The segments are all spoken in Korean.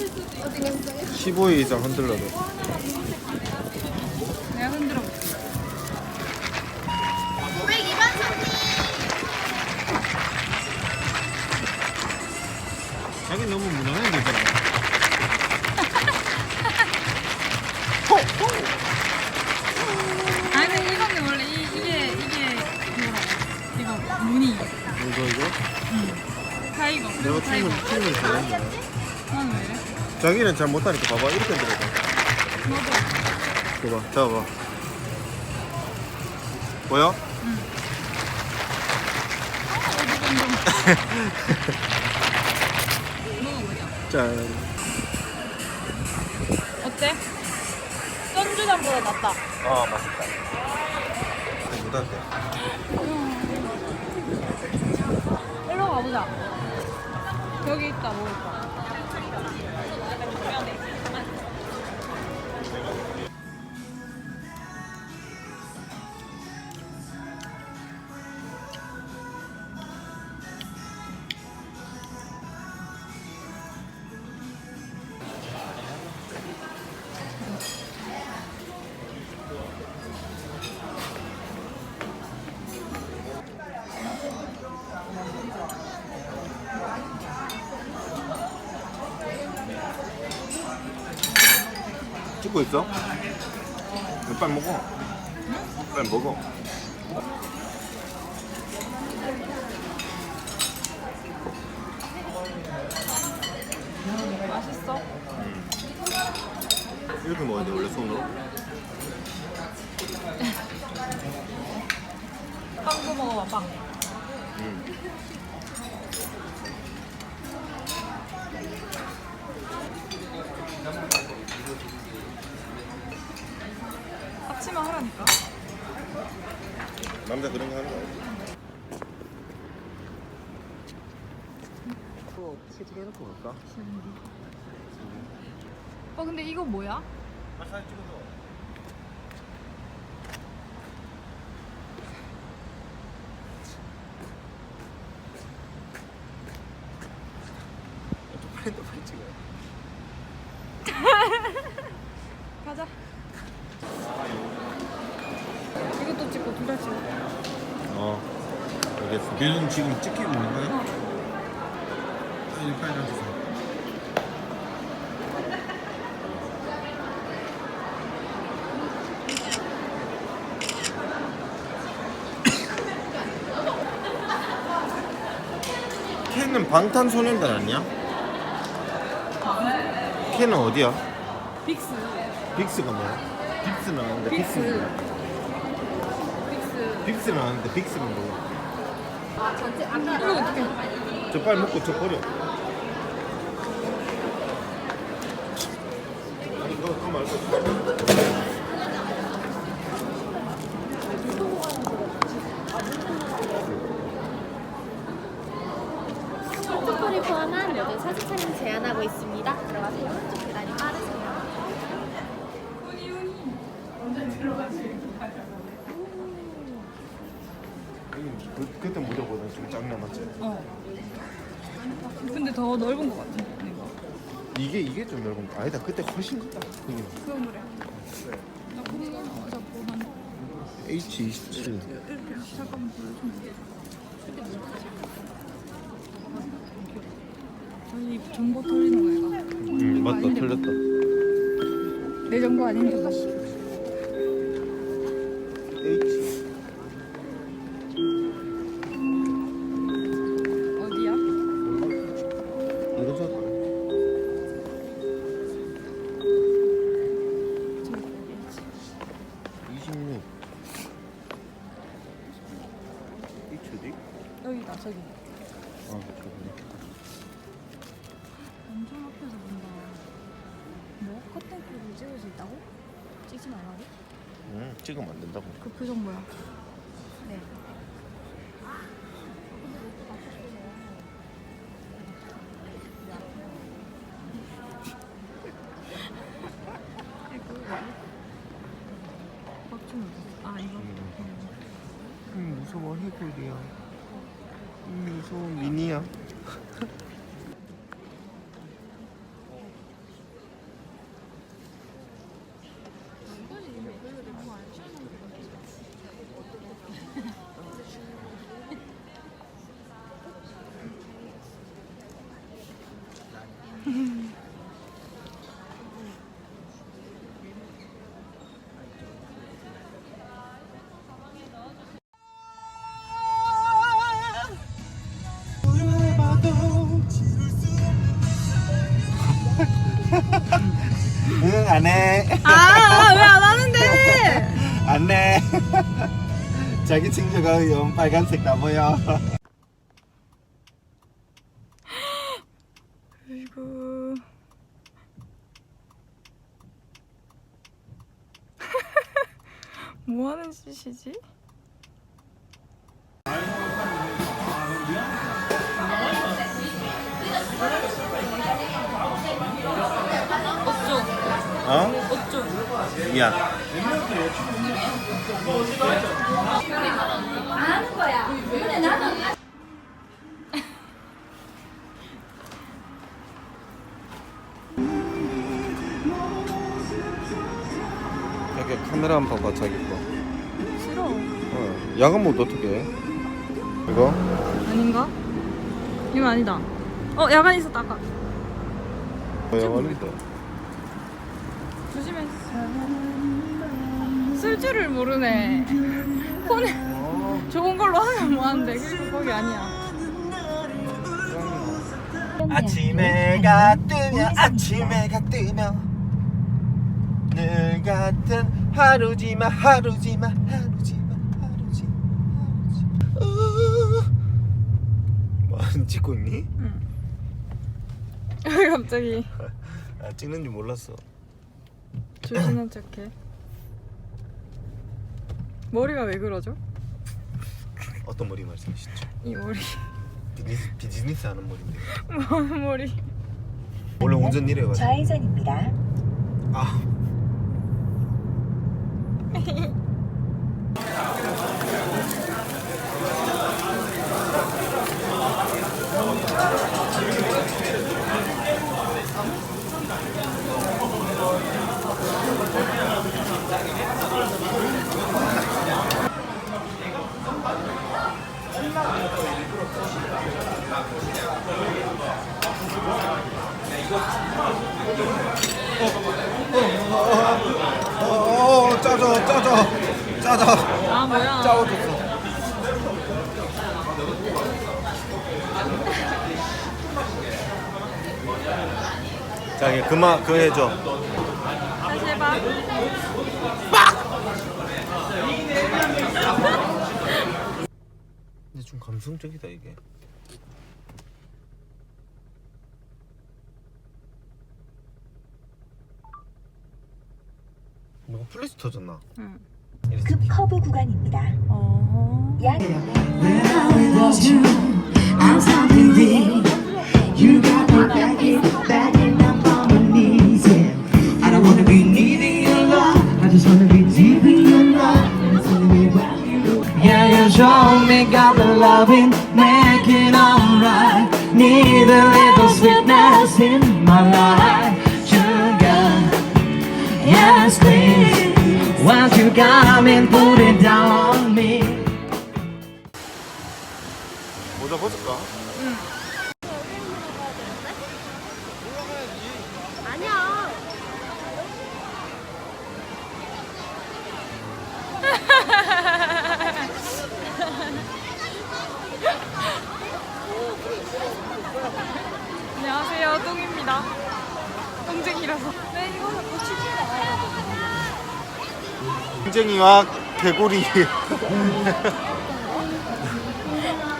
15회 이상 흔들러도 내가 흔들어 볼게. 502번 손님. 자기 너무 무난하게 되잖아 아니 이거는 원래 이, 이게 이게 그거라고. 이거 무늬. 이거 이거? 타이거. 내가. 춤을 춤을 잘했네 난 왜? 자기는 잘 못하니까 봐봐 이렇게 너도. 봐봐 잡아봐 보여? 먹어보자. 짠 어때? 쩐주전보다 낫다. 아 맛있다 무단데 일로 가보자. 여기 있다 먹을 거. 찍고 있어? 빨리 먹어 빨리 먹어 맛있어? 이렇게 먹어야 돼 원래 손으로 빵도 먹어봐 빵. 응. 앞치마 하라니까. 남자 그런 거 하는 거야 또 세팅해놓고 갈까? 어 근데 이거 뭐야? 사진 찍어서 빨리 또 빨리 찍어요 가자. 이것도 찍고 둘 다 찍어. 어 알겠어 걔는 지금 찍히고 있는 거야? 빨리 빨리 가주세요 캔은 방탄소년단 아니야? 캔은 어디야? 빅스. 빅스가 뭐야? 빅스는 아는데 빅스. 뭐야? 빅스. 빅스는 아는데 빅스는 뭐야? 이거 어떻게? 저 빨리 먹고 저 버려. 아니 그거 그거 말고. 프로토콜을 포함한 모든 사진 촬영 제한하고 있습니다. 들어가세요. 좀 계단이 빠르세요. 그, 그때 무대보다 좀 작나 맞지? 어. 근데 더 넓은 것 같아. 이거. 이게 이게 좀 넓은 거 아니다. 그때 훨씬 크다. 그게 그건 그래. 나 그거 자꾸 한 H27. 이렇게 잠깐만 보여줘. 저희 정보 털리는 거야. 응 맞다. 틀렸다. 내 정보 아닌데 다시. 있다고? 찍지 말라고? 응 찍으면 안 된다고. 그 표정 뭐야? 네. 안 해. 아 왜 안 하는데? 안 해. 자기 친구가 연 빨간색 다 보여. 아이고. 뭐 하는 짓이지? 어? 미안. 자기 카메라 한번 봐봐 자기 거. 싫어. 어. 야간 모드 어떻게 해? 이거? 아닌가? 이거 아니다. 어 야간 있었다 아까. 어, 야간인데. 조심해. 쓸 줄을 모르네. 폰에 좋은 걸로 하면 뭐하는데 거기 아니야. 아침에가 뜨면 아침에가 뜨면 늘 같은 하루지만 하루지만 하루지만 하루지만 하루지만 뭐안 찍고 있니? 왜 갑자기 아 찍는 줄 몰랐어 조신한 척해? 머리가 왜 그러죠? 어떤 머리 말씀이시죠? 이 머리 비즈니스, 비즈니스 하는 머리인데 뭐 머리 원래 운전 이래가지고 좌회전입니다. 아 어, 짜져 짜져 짜져 아 뭐야 짜워졌어 자기 그만 그거 해줘 다시 해봐 근데 좀 감성적이다 이게 뭐가 플래시 터졌나? 응. 급 커브 구간입니다. 어... 약 I'm something big. Need a little sweetness in my life. Sugar, yes, please. Once you got me, put it down on me. 모자 벗을까? 쟁이와 개구리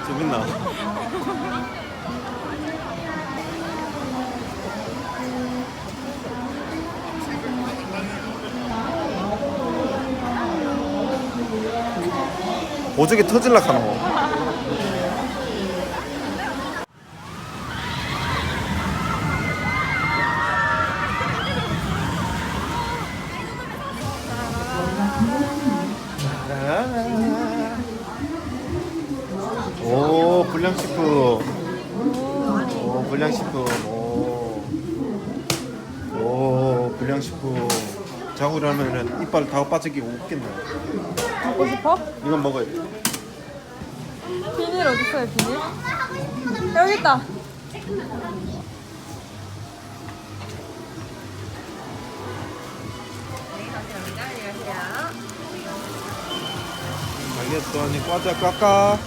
재밌나? 보조개 터질라 카노 오 오 불량식품 자고 일어나면 이빨 다 빠지기 웃겠네 먹고 싶어? 이건 먹어야 돼 비닐 어딨어요 비닐? 여기 있다. 알겠어. 언니 과자 깎아.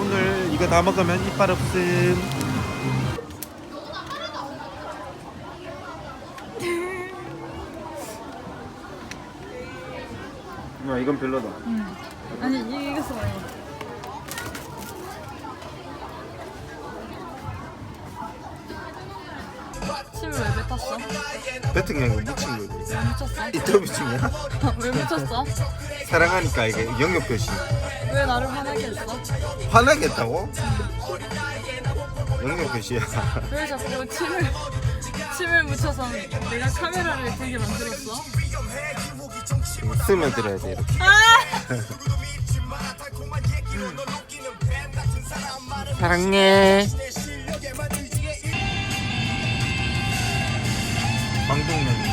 오늘 이거 다 먹으면 이빨 없음 아 이건 별로다. 응. 아니 이거 써요. 침을 왜 뱉었어? 뱉은 게 아니고 묻힌 거지. 왜 묻혔어? 이또 미친냐? 왜 묻혔어? 사랑하니까 이게 영역 표시. 왜 나를 화나게 했어? 화나겠다고? 영역 표시야. 왜 자꾸 침을 침을 묻혀서 내가 카메라를 들게 만들었어? 쓰면 들어야 돼 이렇게. 사랑해. 방독면.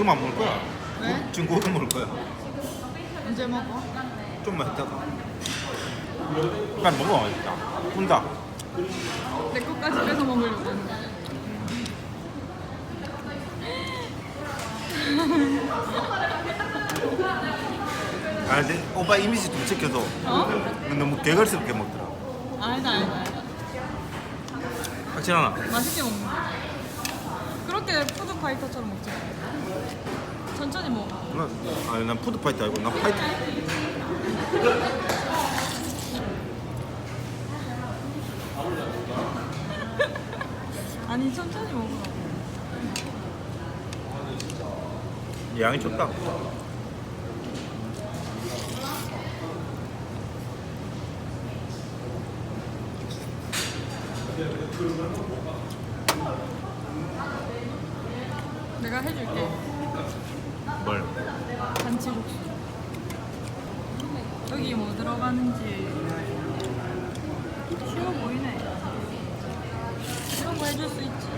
지금 안 먹을 거야. 왜? 지금 고도 먹을 거야. 언제 먹어? 좀만 있다가. 빨리 먹어 일단. 혼자. 내 것까지 뺏어 먹으려고. 아 근데 오빠 이미지 좀 지켜서 어? 너무 개걸스럽게 먹더라. 아니다 아니다 아니다. 확실하나? 맛있게 먹는 거야. 그렇게 푸드 파이터처럼 먹지 마. 천천히 먹어. 나, 아니 난 푸드 파이터 알고 난 파이터. 아니 천천히 먹어. 양이 좋다. 내가 해줄게. 뭘? 잔치 국수. 여기 뭐 들어가는지 쉬워 보이네. 이런 거 해줄 수 있지.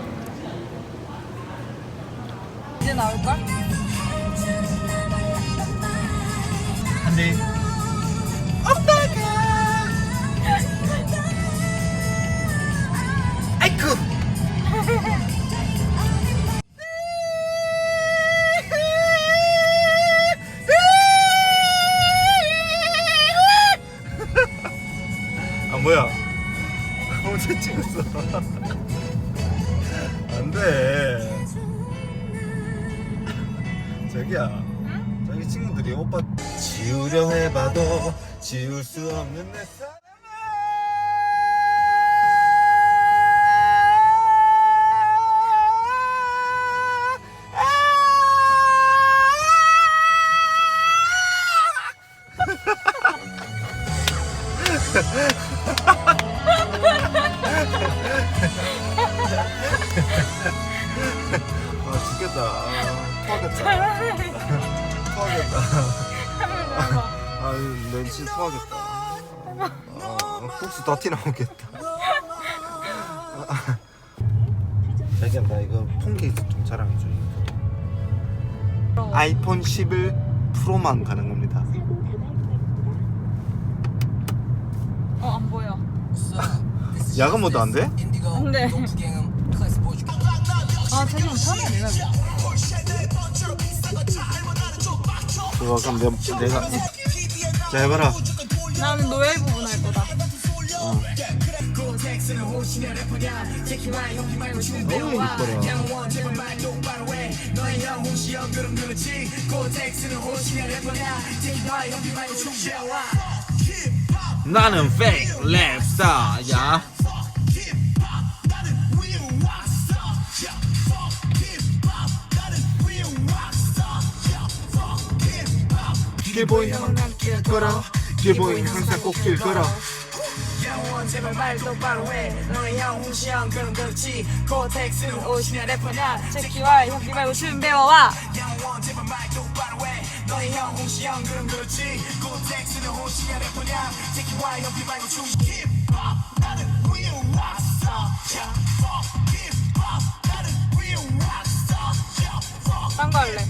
이제 나올까? 지울 수 없는 내아 티 나오겠다. 자기야, 나 이거 폰 케이스 좀 자랑해줘. 아이폰 11 프로만 가는 겁니다. 어 안 보여. 야간 모드 안 돼? 근데 아 자기 못하네 내가. 그거 그럼 내가, 내가 자 해봐라. 나는 노예 부분 할 거다. 너무 이뻐라. 나는 페이크 랩스타야. 길 보이 형은 길 걸어. 길 보이 항상 꼭길 걸어 영원 제발 말 똑바로 해. 너의 형형 그럼 그렇지. 고텍스는 옷이냐 래퍼냐 제키와 형기 말고 춤 배워와. 영원 제발 말 똑바로 해. 너의 형 홍시 형 그럼 그렇지. 고텍스는 옷이냐 래퍼냐 제키와 형기 말고 춤. 힙합 나는 real rockstar yeah fuck 힙합 나는 real rockstar yeah fuck. 딴거 할래